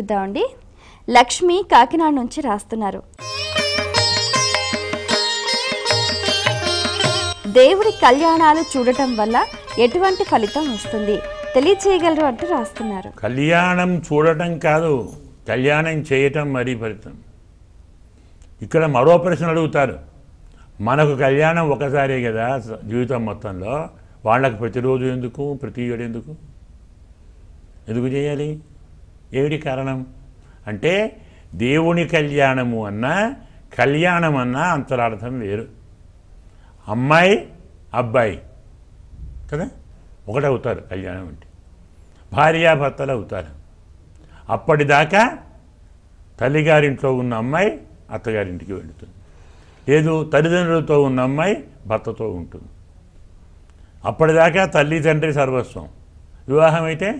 చూద్దామండి. లక్ష్మి కాకినాడ నుంచి రాస్తున్నారు. దేవుడి కళ్యాణాలు చూడటం వల్ల ఎటువంటి ఫలితం వస్తుంది? తెలియచేయగలరు అంటూ రాస్తున్నారు. కళ్యాణం చూడటం కాదు కళ్యాణం చేయటం మరీ ఫలితం. ఇక్కడ మరో ప్రశ్న అడుగుతారు. మనకు కళ్యాణం ఒకసారే కదా జీవితం మొత్తంలో? వాళ్ళకు ప్రతిరోజు ఎందుకు? ప్రతి ఏడు ఎందుకు? ఎందుకు చేయాలి? ఏమిటి కారణం? అంటే దేవుని కళ్యాణము అన్నా కళ్యాణం అన్నా అంతరార్థం వేరు. అమ్మాయి అబ్బాయి కదా? ఒకటవుతారు కళ్యాణం అంటే. భార్యాభర్తలు అవుతారు. అప్పటిదాకా తల్లిగారింట్లో ఉన్న అమ్మాయి అత్తగారింటికి వెళుతుంది. లేదు తల్లిదండ్రులతో ఉన్న అమ్మాయి భర్తతో ఉంటుంది. అప్పటిదాకా తల్లి తండ్రి సర్వస్వం. వివాహం అయితే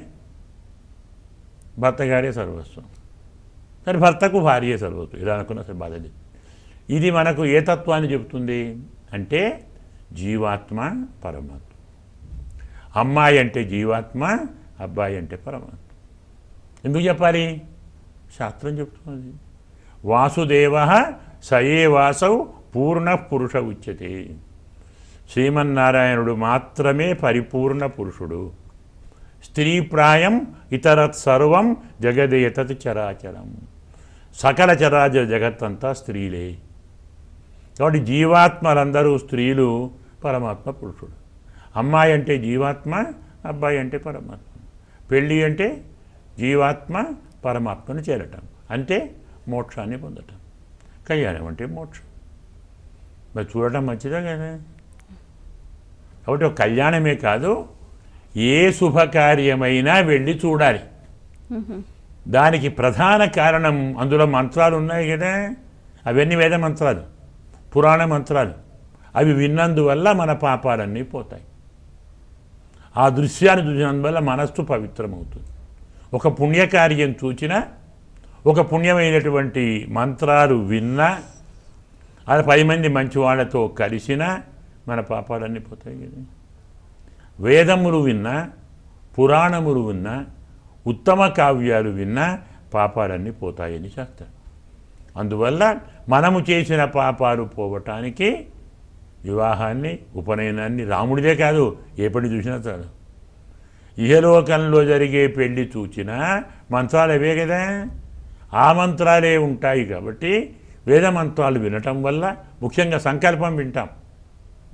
భర్త గారే సర్వస్వం. మరి భర్తకు భార్యే సర్వస్వం. ఇలా అనుకున్న సరే బాధ లేదు. ఇది మనకు ఏ తత్వాన్ని చెబుతుంది అంటే జీవాత్మ పరమాత్మ. అమ్మాయి అంటే జీవాత్మ అబ్బాయి అంటే పరమాత్మ. ఎందుకు చెప్పాలి? శాస్త్రం చెప్తున్నది. వాసుదేవ సయే వాసౌ పూర్ణ పురుష ఉచ్యతే. శ్రీమన్నారాయణుడు మాత్రమే పరిపూర్ణ పురుషుడు. స్త్రీ ప్రాయం ఇతరత్ సర్వం జగదేతత్ చరాచరం. సకల చరాచ జగత్తంతా స్త్రీలే. కాబట్టి జీవాత్మలందరూ స్త్రీలు పరమాత్మ పురుషుడు. అమ్మాయి అంటే జీవాత్మ అబ్బాయి అంటే పరమాత్మ. పెళ్ళి అంటే జీవాత్మ పరమాత్మను చేరటం. అంటే మోక్షాన్ని పొందటం. కళ్యాణం అంటే మోక్షం. మరి చూడటం మంచిదే కదా. కాబట్టి ఒక కళ్యాణమే కాదు ఏ శుభకార్యమైనా వెళ్ళి చూడాలి. దానికి ప్రధాన కారణం అందులో మంత్రాలు ఉన్నాయి కదా. అవన్నీ వేద మంత్రాలు పురాణ మంత్రాలు. అవి విన్నందువల్ల మన పాపాలన్నీ పోతాయి. ఆ దృశ్యాన్ని చూసినందువల్ల మనస్సు పవిత్రమవుతుంది. ఒక పుణ్యకార్యం చూచినా ఒక పుణ్యమైనటువంటి మంత్రాలు విన్నా అది పది మంది మంచి వాళ్ళతో కలిసినా మన పాపాలన్నీ పోతాయి కదా. వేదములు విన్నా పురాణములు విన్నా ఉత్తమ కావ్యాలు విన్నా పాపాలన్నీ పోతాయని చెప్తారు అందువల్ల మనము చేసిన పాపాలు పోవటానికి వివాహాన్ని ఉపనయనాన్ని రాముడిదే కాదు ఏ పెళ్ళి చూసినా చాలు. ఇహలోకంలో జరిగే పెళ్ళి చూచినా మంత్రాలు అవే కదా. ఆ మంత్రాలే ఉంటాయి కాబట్టి వేద మంత్రాలు వినటం వల్ల ముఖ్యంగా సంకల్పం వింటాం.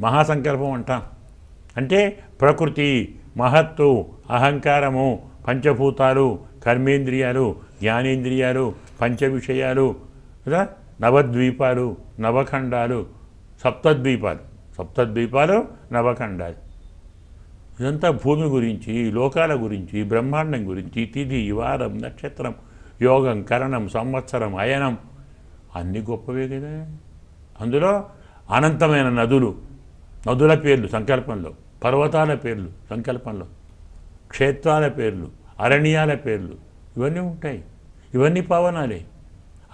మహాసంకల్పం అంటాం. అంటే ప్రకృతి మహత్తు అహంకారము పంచభూతాలు కర్మేంద్రియాలు జ్ఞానేంద్రియాలు పంచ విషయాలు కదా? నవద్వీపాలు నవఖండాలు సప్తద్వీపాలు. సప్తద్వీపాలు నవఖండాలు. ఇదంతా భూమి గురించి లోకాల గురించి బ్రహ్మాండం గురించి తిథి వారం నక్షత్రం యోగం కరణం సంవత్సరం అయనం. అన్ని గొప్పవే కదా. అందులో అనంతమైన నదులు నదుల పేర్లు సంకల్పంలో. పర్వతాల పేర్లు సంకల్పంలో. క్షేత్రాల పేర్లు అరణ్యాల పేర్లు ఇవన్నీ ఉంటాయి. ఇవన్నీ పవనాలే.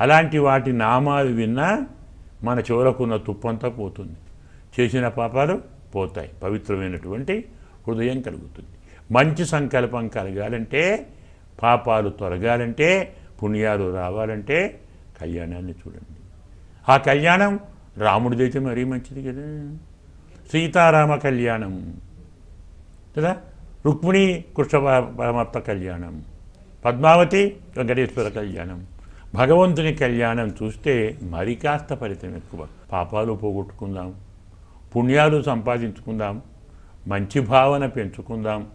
అలాంటి వాటి నామాలు విన్నా మన చివరకున్న తుప్పంతా పోతుంది. చేసిన పాపాలు పోతాయి. పవిత్రమైనటువంటి హృదయం కలుగుతుంది. మంచి సంకల్పం కలగాలంటే పాపాలు తొలగాలంటే పుణ్యాలు రావాలంటే కళ్యాణాన్ని చూడండి. ఆ కళ్యాణం రాముడిదైతే మరీ మంచిది కదా. సీతారామ కళ్యాణం. కదా? రుక్మిణి కృష్ణ పరమాత్మ కళ్యాణం. పద్మావతి వెంకటేశ్వర కళ్యాణం. భగవంతుని కళ్యాణం చూస్తే మరి కాస్త ఫలితం ఎక్కువ. పాపాలు పోగొట్టుకుందాం. పుణ్యాలు సంపాదించుకుందాం. మంచి భావన పెంచుకుందాం.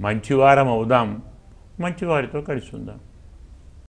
మంచివారం అవుదాం. మంచివారితో కలిసి ఉందాం.